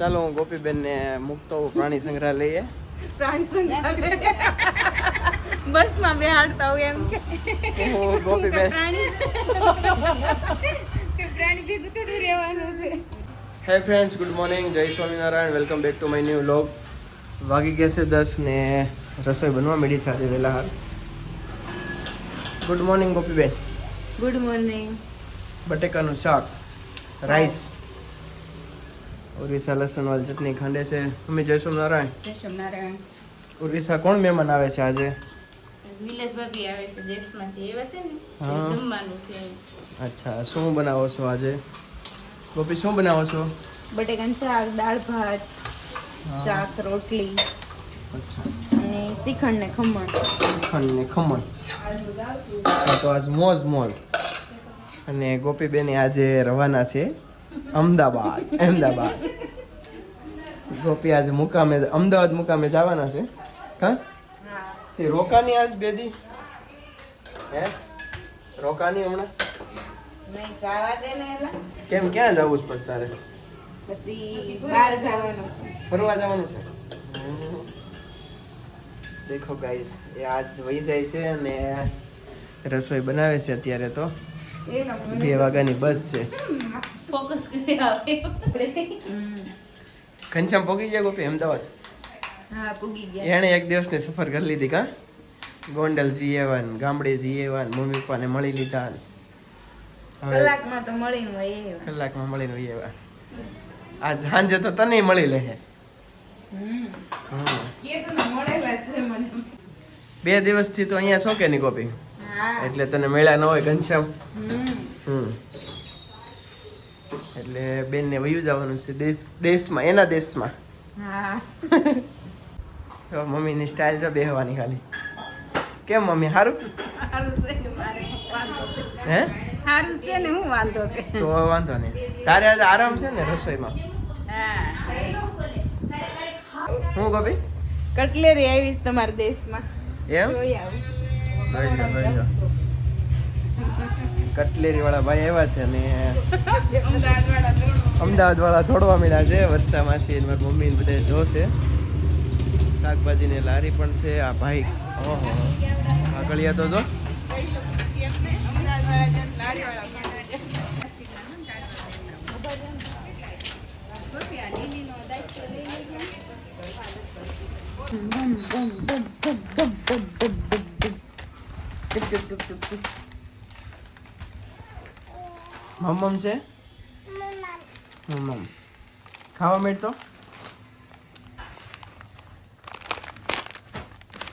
ચાલો હું ગોપીબેન ને મૂકતો પ્રાણી સંગ્રહાલયે પ્રાણી સંગ્રહાલય? બસમાં બેહાડતા હોય એમ કે. હું ગોપીબેન. પ્રાણી પ્રાણી ભેગું થોડું રહેવાનું છે. હે ફ્રેન્ડ્સ ગુડ મોર્નિંગ જય Swaminarayan. Welcome back to my new vlog વાગી ગયા છે દસ ને રસોઈ બનવા મળી આજે વહેલા હાલ. Good morning Gopiben. Good morning બટેકાનું શાક રાઈસ ઉર્વિસા લસણ વાળી ચટણી ખાંડે છે. અમે જય સ્વામિનારાયણ. સોમનારાયણ ઉર્વિસા કોણ મહેમાન આવે છે આજે? વિલેશ ભાભી આવે છે દેશમાંથી. એવા છે ને જમવાનું છે. અચ્છા શું બનાવો છો આજે? ગોપી શું બનાવો છો? બટેકાનું શાક દાળ ભાત શાક રોટલી અચ્છા. અને શ્રીખંડ ને ખમણ. શ્રીખંડ ને ખમણ. તો આજ મોજ મોજ. અને ગોપીબેન આજે રવાના છે. અમદાવાદ અમદાવાદ. ગોપી આજે મુકામે અમદાવાદ મુકામે જવાના છે. હા તે રોકાની આજ બેદી હે? રોકાની હમણાં? કેમ ક્યાં જવું છે પછી તારે? પછી બહાર જવાનું છે. ફરવા જવાનું છે? દેખો ગાઈસ એ આજ વહી જાય છે અને રસોઈ બનાવે છે અત્યારે તો. બે વાગ્યાની બસ છે. ફોકસ કરી આવે ઘનશ્યામ પોગી ગયા ગોપી અમદાવાદ? હા પોગી ગયા. એણે એક દિવસની સફર કરી લીધી કા? ગોંડલ જીએ વાન ગામડે આવ્યા મમ્મી પપ્પાને મળી લીધા. કલાકમાં તો મળીને હોય કલાકમાં મળીને હોય એવા આજ સાંજે તો તને મળી લે હે. બે દિવસથી તો અહીંયા શોકે ની કોપી એટલે તને મળ્યા ન હોય ઘનશ્યામ? હમ. એટલે બેનને વયું જવાનું છે દેશ દેશમાં એના દેશમાં. હા. તો મમ્મીની સ્ટાઇલ તો બેહવાની ખાલી. કેમ મમ્મી સારું હે? સારું છે ને હું વાંધો છે? તો વાંધો નહીં. તારે આજે આરામ છે ને રસોઈમાં? હા ગોપી? કટલેરી આવીશ તમારા દેશમાં. એમ? જોઈ આવું. જોઈ લો જોઈ લો. કટલેરી વાળા ભાઈ આવ્યા છે અને અમદાવાદવાળા દોડો. અમદાવાદ વાળા દોડવા મળ્યા છે. વર્ષા માસી ને મારી મમ્મી ને બધે જોશે. શાકભાજી ને લારી પણ છે આ ભાઈ. ઓહો. આગળિયા તો જો. અમદાવાદવાળા છે, લારીવાળા હમમ છે? હમમ. ખાવા મેળ તો?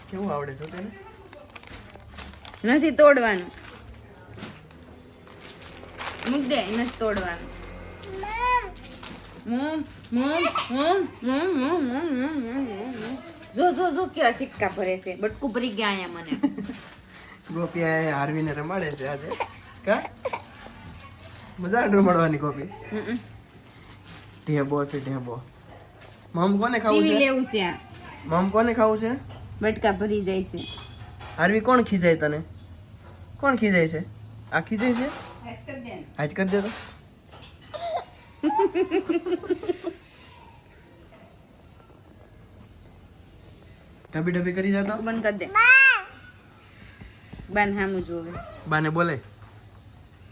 કેવું આવડે છે તને? નથી તોડવાનું. મૂક દે નથી તોડવાનું. જો જો જો કેવા સિક્કા ભરે છે. બટકું ભરી ગયા અહીંયા મને. ગોપી હારવીને રમાડે છે આજે. કા? મજા આવે રમાડવાની કોફી? ઢેબો છે ઢેબો. મમ કોને ખાવું છે? લેવું છે મમ કોને ખાવું છે? બટકા ભરી જાય છે. હારવી કોણ ખીજાય તને? કોણ ખીજાય છે? આ ખીજાય છે? હાથ કરી દે તો. ઢબી ઢબી કરી જતો? બંધ કરી દે. બાન હામું જોવે. બાને બોલે.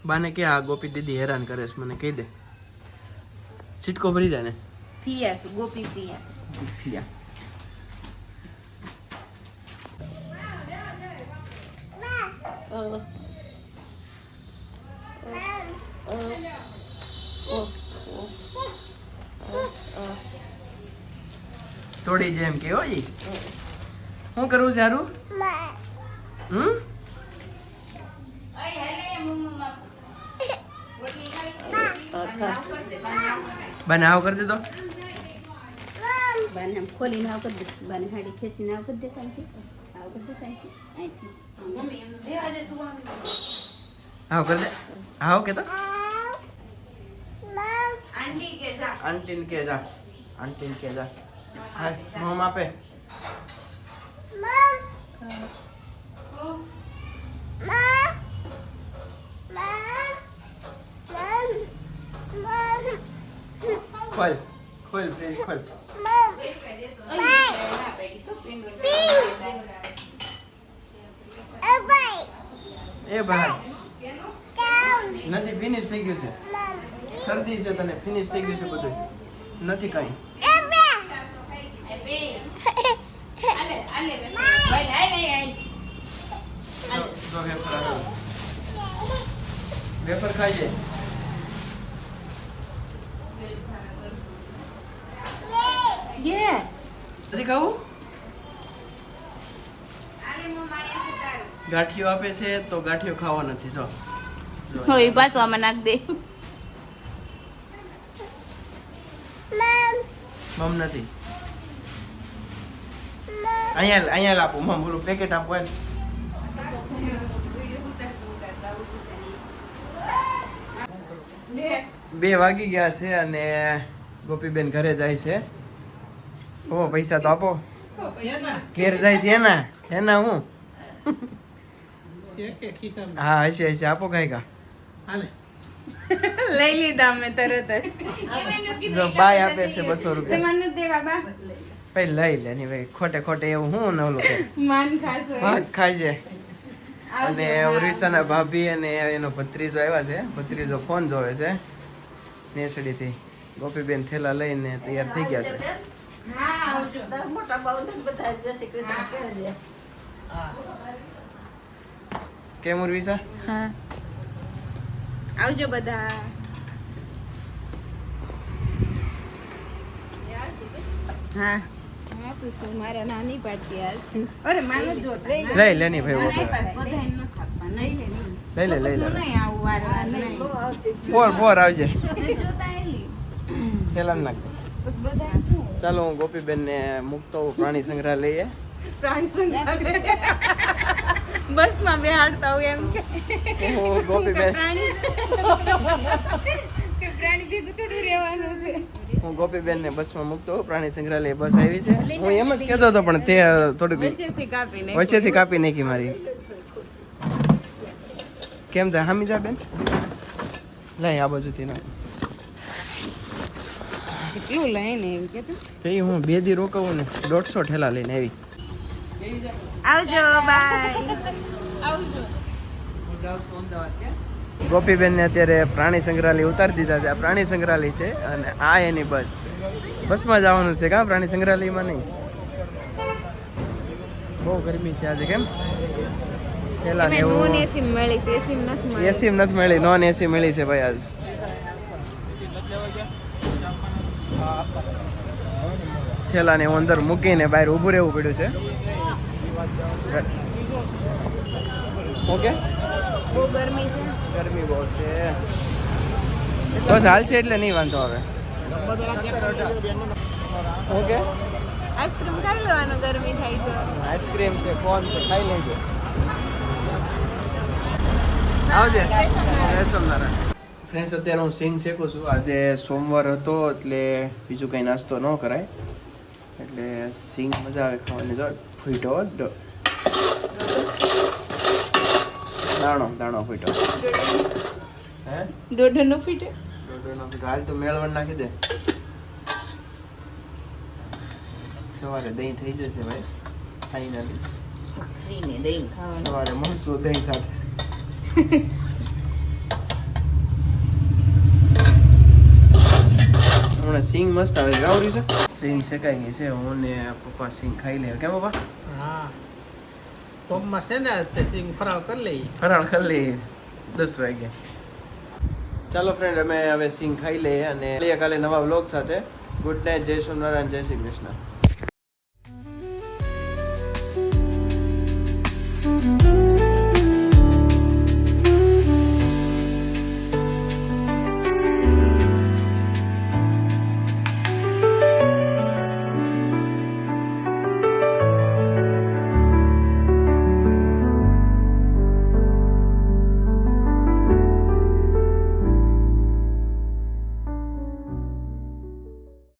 બાને કે આ ગોપી દીદી હેરાન કરે છે મને કહી દે. સિટકો ભરી જાય ને. ફિયા છે ગોપી ફિયા. ફિયા. તોડી જેમ કે હોય શું કરવું સારું હમ? બાને આવ કરી દેતો બાને આમ ખોલીને આવ કરી દે બાને હાડી ખેંચીને આવ કરી દે કાંઈથી આવ કરી દે કાંઈથી અહીંથી આવ કરી દે. આવ કે તો આંટી કે જા. આંટી કે જા. આંટીને કે જા હાય મમ આપે ખોલ ખોલ ફ્રીજ ખોલ એ ભાઈ નથી ફિનિશ થઈ ગયું છે. શરદી છે તને ફિનિશ થઈ ગયું છે બધું. નથી કઈ. વેફર ખાઈ જાય નથી ખાવું? ગાંઠિયો આપે છે તો ગાંઠિયો ખાવા નથી જો. જો. એ પાછું આમાં નાખ દે. મમ નથી. અહીંયા અહીંયા આપો. મમ બોલું પેકેટ આપો એમ. બે વાગી ગયા છે અને ગોપીબેન ઘરે જાય છે. ઓ પૈસા તો આપો. ઘેર જાય છે એના. એના હું? હા હશે હશે. આપો કઈ કા. લઈ લીધા અમે તરત જ. જો બાય આપે છે બસો રૂપિયા. મને દેવા ભાઈ લઈ લે ની ભાઈ. ખોટે ખોટે એવું હું ને ઓલું. માન ખાશે. ભાગ છે અને ઓરિસ્સાના ભાભી અને એનો ભત્રીજો આવ્યા છે. ભત્રીજો ફોન જોવે છે. નેસડીથી. ગોપીબેન થેલા લઈને તૈયાર થઈ ગયા છે. હા આવજો. કેમ ઉર્વિસા હા. આવજો બધા. હા. હા તો શું મારા નાની પાર્ટી આજ અરે માનો જો લઈ લે. લઈ લે ની ભાઈ નહીં બધા ન ખાપા નહીં લે નહીં લઈ લે લઈ લે હું નહીં આવું વાર નહીં. ફોર ફોર આવજે. જોતા એલી થેલા નાખ. બધા ચાલો હું ગોપીબેન ને મૂકતો પ્રાણી સંગ્રહાલયે. પ્રાણી સંગ્રહાલય. બસમાં બેહાડતા હોય એમ કે. હું ગોપીબેન. પ્રાણી. પ્રાણી ભેગું થોડું રહેવાનું છે. હું ગોપીબેન ને બસમાં મૂકતો પ્રાણી સંગ્રહાલય બસ આવી છે. હું એમ જ કહેતો હતો પણ તે થોડુંક વચ્ચેથી કાપીને વચ્ચેથી કાપી નાખી મારી. કેમ થાય હામી બેન? લઈ આ બાજુથી ના. કેટલું લઈને આવી કે તો? હું બે દી રોકાવું ને દોઢસો ઠેલા લઈને આવી. આવજો બાય. આવજો. ગોપીબેન ને અત્યારે પ્રાણી સંગ્રહાલય ઉતારી દીધા છે. આ પ્રાણી સંગ્રહાલય છે અને આ એની બસ છે. બસમાં જવાનું છે કા? પ્રાણી સંગ્રહાલયમાં નહીં? બહુ ગરમી છે આજે કેમ? એસી નથી મળી. નોન એસી મળી છે ભાઈ આજ. થેલા ને હું અંદર મૂકીને બહાર ઊભું રહેવું પડ્યું છે. ઓકે? બહુ ગરમી છે. ગરમી બહુ છે. બસ હાલ છે એટલે નહીં વાંધો આવે. ઓકે? આઈસ્ક્રીમ ખાઈ લેવાનું ગરમી થાય તો. આઈસ્ક્રીમ છે કોન છે ખાઈ લેજો. આવજે. જય સોમનારાયણ ફ્રેન્ડ્સ અત્યારે હું સિંગ શેકું છું આજે સોમવાર હતો એટલે બીજું કંઈ નાસ્તો ન કરાય. એટલે સિંગ મજા આવે ખાવાની. જો ફૂટો દાણો દાણો ફૂટો હે? દોઢ નો ફીટે દોઢોનો ફૂટો. હાલ તો મેળવણ નાખી દે. સવારે દહીં થઈ જશે ભાઈ ફાઈનલી ખાઈને દહીં ખાવાનું. સવારે મળશું દહીં સાથે. હમણાં સિંગ મસ્ત આવે ગાવરી છે સિંગ શેકાઈ ગઈ છે હું ને પપ્પા સિંગ ખાઈ લે કેમ પપ્પા હા સોમમાં છે ને તે સિંગ ફરાળ કરી લઈ ફરાળ ખાલી દસ વાગે ચાલો ફ્રેન્ડ અમે હવે સિંગ ખાઈ લઈએ અને કાલે નવા વ્લોગ સાથે ગુડ નાઇટ જય સોમનારાયણ જય શ્રી કૃષ્ણ